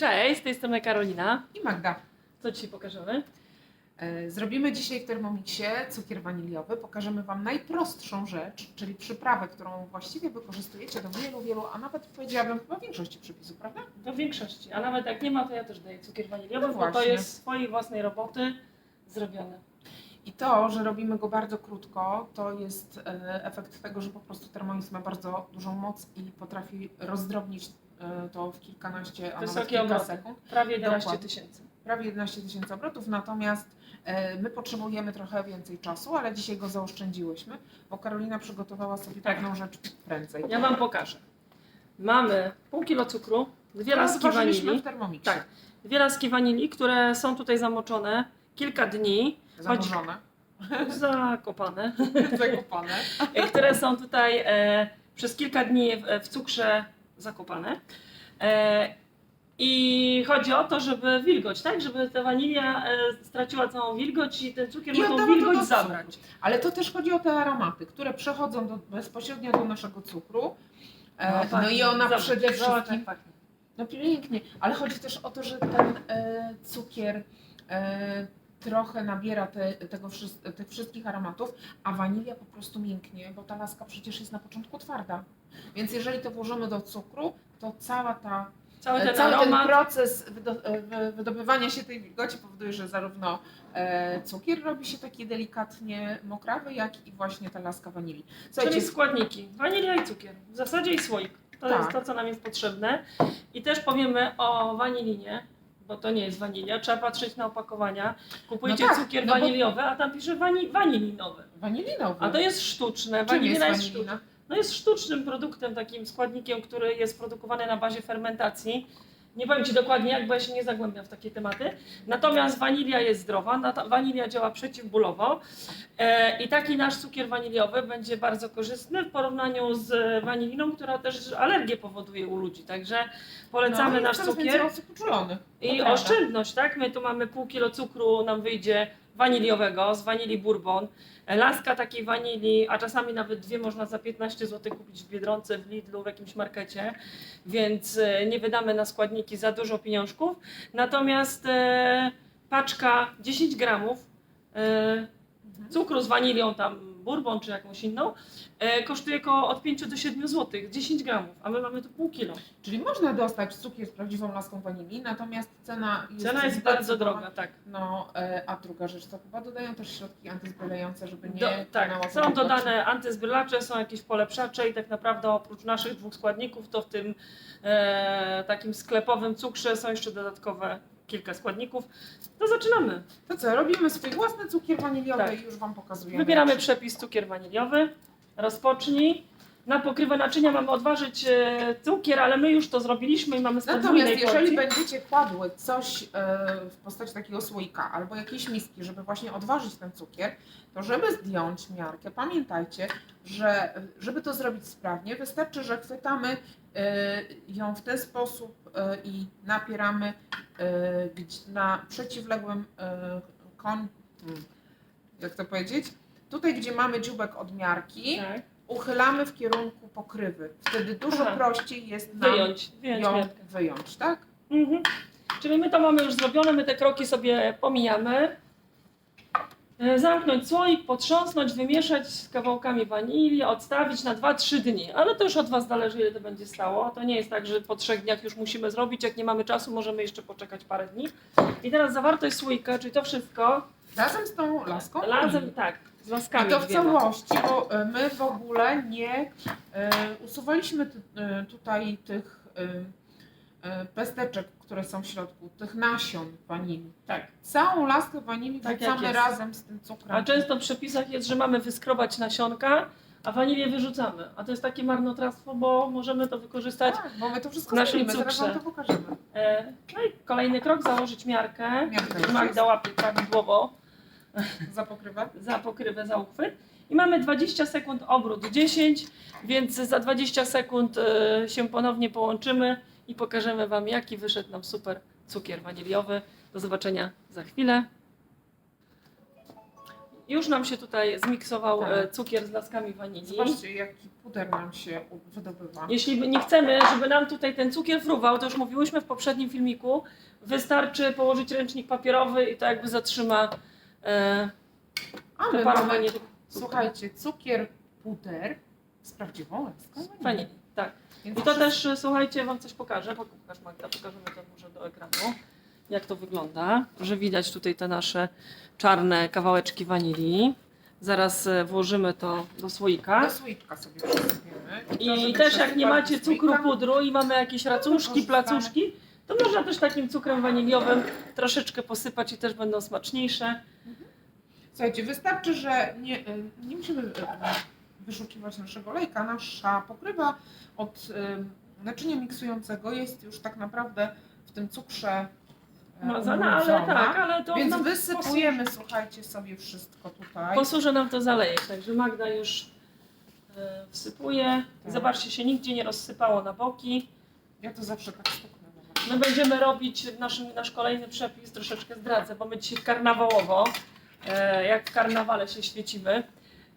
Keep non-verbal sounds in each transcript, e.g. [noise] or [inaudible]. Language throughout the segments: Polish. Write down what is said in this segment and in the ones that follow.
Cześć, z tej strony Karolina. I Magda. Co dzisiaj pokażemy? E, Zrobimy dzisiaj w Thermomixie cukier waniliowy. Pokażemy Wam najprostszą rzecz, czyli przyprawę, którą właściwie wykorzystujecie do wielu, wielu, a nawet powiedziałabym chyba większości przepisów, prawda? Do większości, a nawet jak nie ma, to ja też daję cukier waniliowy, No bo to jest swojej własnej roboty zrobione. I to, że robimy go bardzo krótko, to jest e, efekt tego, że po prostu Thermomix ma bardzo dużą moc i potrafi rozdrobnić to w kilkanaście, a nawet Wysokie kilka obroty. sekund. Prawie 11 Dokładnie. tysięcy. prawie 11 tysięcy obrotów, natomiast e, my potrzebujemy trochę więcej czasu, ale dzisiaj go zaoszczędziłyśmy, bo Karolina przygotowała sobie Tak. pewną rzecz prędzej. Ja Wam pokażę. Mamy pół kilo cukru, dwie To laski wanilii, w Thermomixie. Tak. dwie laski wanilii, które są tutaj zamoczone kilka dni, Zamorzone, zakopane, [laughs] zakopane. e, [laughs] które są tutaj e, przez kilka dni w, w cukrze zakopane. E, I chodzi o to, żeby wilgoć, tak? Żeby ta wanilia e, straciła całą wilgoć i ten cukier I ma tą wilgoć zabrać. Ale to też chodzi o te aromaty, które przechodzą do, bezpośrednio do naszego cukru. E, no, pachnie. i ona Zobacz, przede zobacz, wszystkim pachnie. No pięknie, ale chodzi też o to, że ten e, cukier e, trochę nabiera te, tego, tych wszystkich aromatów, a wanilia po prostu mięknie, bo ta laska przecież jest na początku twarda. Więc jeżeli to włożymy do cukru, to cała ta, Cały e, ten cały ten proces e, wy- wydobywania się tej wilgoci powoduje, że zarówno e, cukier robi się taki delikatnie mokrawy, jak i właśnie ta laska wanilii. Słuchajcie, czyli składniki. Wanilia i cukier. W zasadzie i słoik. To Tak. jest to, co nam jest potrzebne. I też powiemy o wanilinie, bo to nie jest wanilia. Trzeba patrzeć na opakowania. Kupujcie No tak, cukier no bo- waniliowy, a tam pisze wani wanilinowy. wanilinowy. A to jest sztuczne. Czym Wanilina jest jest, wanilina? sztuczna. No jest sztucznym produktem, takim składnikiem, który jest produkowany na bazie fermentacji. Nie powiem Ci dokładnie jak, bo ja się nie zagłębiam w takie tematy. Natomiast wanilia jest zdrowa, wanilia działa przeciwbólowo e, i taki nasz cukier waniliowy będzie bardzo korzystny w porównaniu z waniliną, która też alergię powoduje u ludzi. Także polecamy no, nasz cukier. I oszczędność, tak? My tu mamy pół kilo cukru, nam wyjdzie waniliowego z wanilii bourbon. Laska takiej wanilii, a czasami nawet dwie można za 15 zł kupić w Biedronce, w Lidlu, w jakimś markecie, więc e, nie wydamy na składniki za dużo pieniążków. Natomiast e, paczka 10 gramów e, cukru z wanilią, tam bourbon czy jakąś inną, e, kosztuje około od 5 do 7 zł, 10 gramów, a my mamy tu pół kilo. Czyli można dostać cukier z prawdziwą laską wanilii, natomiast cena jest Cena jest bardzo droga, tak. No, e, a druga rzecz, to chyba dodają też środki antyzbylające, żeby nie Do, tak, są dodane antyzbylacze, są jakieś polepszacze i tak naprawdę oprócz naszych dwóch składników, to w tym e, takim sklepowym cukrze są jeszcze dodatkowe kilka składników. To zaczynamy. To co, robimy swój własny cukier waniliowy Tak. i już Wam pokazujemy. Wybieramy przepis cukier waniliowy. Rozpocznij. Na pokrywę naczynia mamy odważyć e, cukier, ale my już to zrobiliśmy i mamy z podwójnej Natomiast jeżeli porcji. będziecie kładły coś e, w postaci takiego słoika albo jakiejś miski, żeby właśnie odważyć ten cukier, to żeby zdjąć miarkę, pamiętajcie, że e, żeby to zrobić sprawnie, wystarczy, że chwytamy ją w ten sposób e, i napieramy gdzie- na przeciwległym kon... jak to powiedzieć? Tutaj, gdzie mamy dziubek od miarki, Tak. uchylamy w kierunku pokrywy. Wtedy dużo Aha. prościej jest nam Wyjąć, wyjąć ją miarkę. wyjąć, tak? Mhm. Czyli my to mamy już zrobione, my te kroki sobie pomijamy. E, Zamknąć słoik, potrząsnąć, wymieszać z kawałkami wanilii, odstawić na 2-3 dni. Ale to już od Was zależy, ile to będzie stało. To nie jest tak, że po trzech dniach już musimy zrobić. Jak nie mamy czasu, możemy jeszcze poczekać parę dni. I teraz zawartość słoika, czyli to wszystko Razem z tą laską. razem, tak, z I laskami to w całości, bo e, my w ogóle nie e, usuwaliśmy ty, e, tutaj tych e, pesteczek, które są w środku, tych nasion wanilii. Tak. Całą laskę wanilii Tak wrzucamy razem z tym cukrem. A często w przepisach jest, że mamy wyskrobać nasionka, a wanilię wyrzucamy. A to jest takie marnotrawstwo, bo możemy to wykorzystać tak, bo my to wszystko w naszym zrobimy, zaraz Wam cukrze. to pokażemy. E, No i kolejny krok, założyć miarkę. Miarka Magda łapie prawidłowo Za pokrywę. [laughs] za pokrywę, za uchwyt. I mamy 20 sekund, obrót 10, więc za 20 sekund e, się ponownie połączymy i pokażemy Wam, jaki wyszedł nam super cukier waniliowy. Do zobaczenia za chwilę. Już nam się tutaj zmiksował Tak. e, cukier z laskami wanilii. Zobaczcie, jaki puder nam się wydobywa. Jeśli nie chcemy, żeby nam tutaj ten cukier fruwał, to już mówiłyśmy w poprzednim filmiku, wystarczy położyć ręcznik papierowy i to jakby zatrzyma e, A my wyparowanie mamy, słuchajcie, cukier, puder z prawdziwą łaską wanilii. Tak. I to też, e, słuchajcie, Wam coś pokażę. Pokaż Magda, pokażemy to może do ekranu, jak to wygląda. Że widać tutaj te nasze czarne kawałeczki wanilii. Zaraz e, włożymy to do słoika. Do słoika sobie I żeby też jak nie macie cukru pudru i mamy jakieś racuszki, korzystamy. placuszki, to można też takim cukrem waniliowym troszeczkę posypać i też będą smaczniejsze. Słuchajcie, wystarczy, że nie, y, nie musimy y, wyszukiwać naszego lejka. Nasza pokrywa od y, naczynia miksującego jest już tak naprawdę w tym cukrze Mazana, ale ubrudzona. tak, ale to Więc wysypujemy, słuchajcie, sobie wszystko tutaj. posłuży nam to zalejek. Także Magda już e, wsypuje. Tak. Zobaczcie, się nigdzie nie rozsypało na boki. Ja to zawsze tak stuknę. My będziemy robić nasz, nasz kolejny przepis, troszeczkę zdradzę, bo my dzisiaj karnawałowo, e, jak w karnawale się świecimy.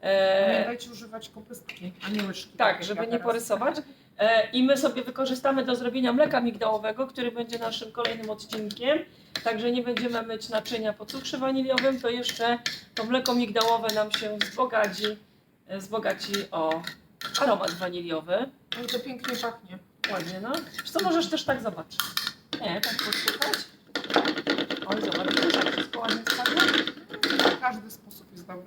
E, Pamiętajcie używać kopystki, a nie łyżki. Tak, żeby nie porysować. E, I my sobie wykorzystamy do zrobienia mleka migdałowego, który będzie naszym kolejnym odcinkiem. Także nie będziemy myć naczynia po cukrze waniliowym, to jeszcze to mleko migdałowe nam się wzbogaci, e, wzbogaci o aromat waniliowy. Oj, to pięknie pachnie. Ładnie, no. Co możesz też tak zobaczyć? Nie, tak posłuchać. Oj, zobacz, już jak wszystko ładnie spadło. Każdy sposób jest dobry,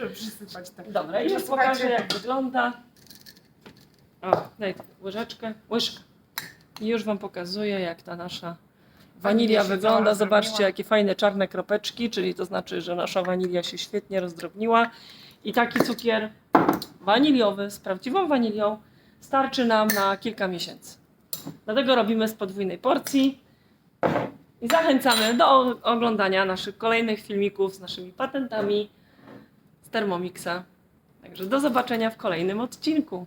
żeby przysypać tak. Dobra, już pokażę jak wygląda. O, daj łyżeczkę, łyżkę. I już Wam pokazuję jak ta nasza wanilia wygląda. Zobaczcie jakie fajne czarne kropeczki, czyli to znaczy, że nasza wanilia się świetnie rozdrobniła. I taki cukier waniliowy z prawdziwą wanilią starczy nam na kilka miesięcy. Dlatego robimy z podwójnej porcji. I zachęcamy do oglądania naszych kolejnych filmików z naszymi patentami Thermomixa. Także do zobaczenia w kolejnym odcinku.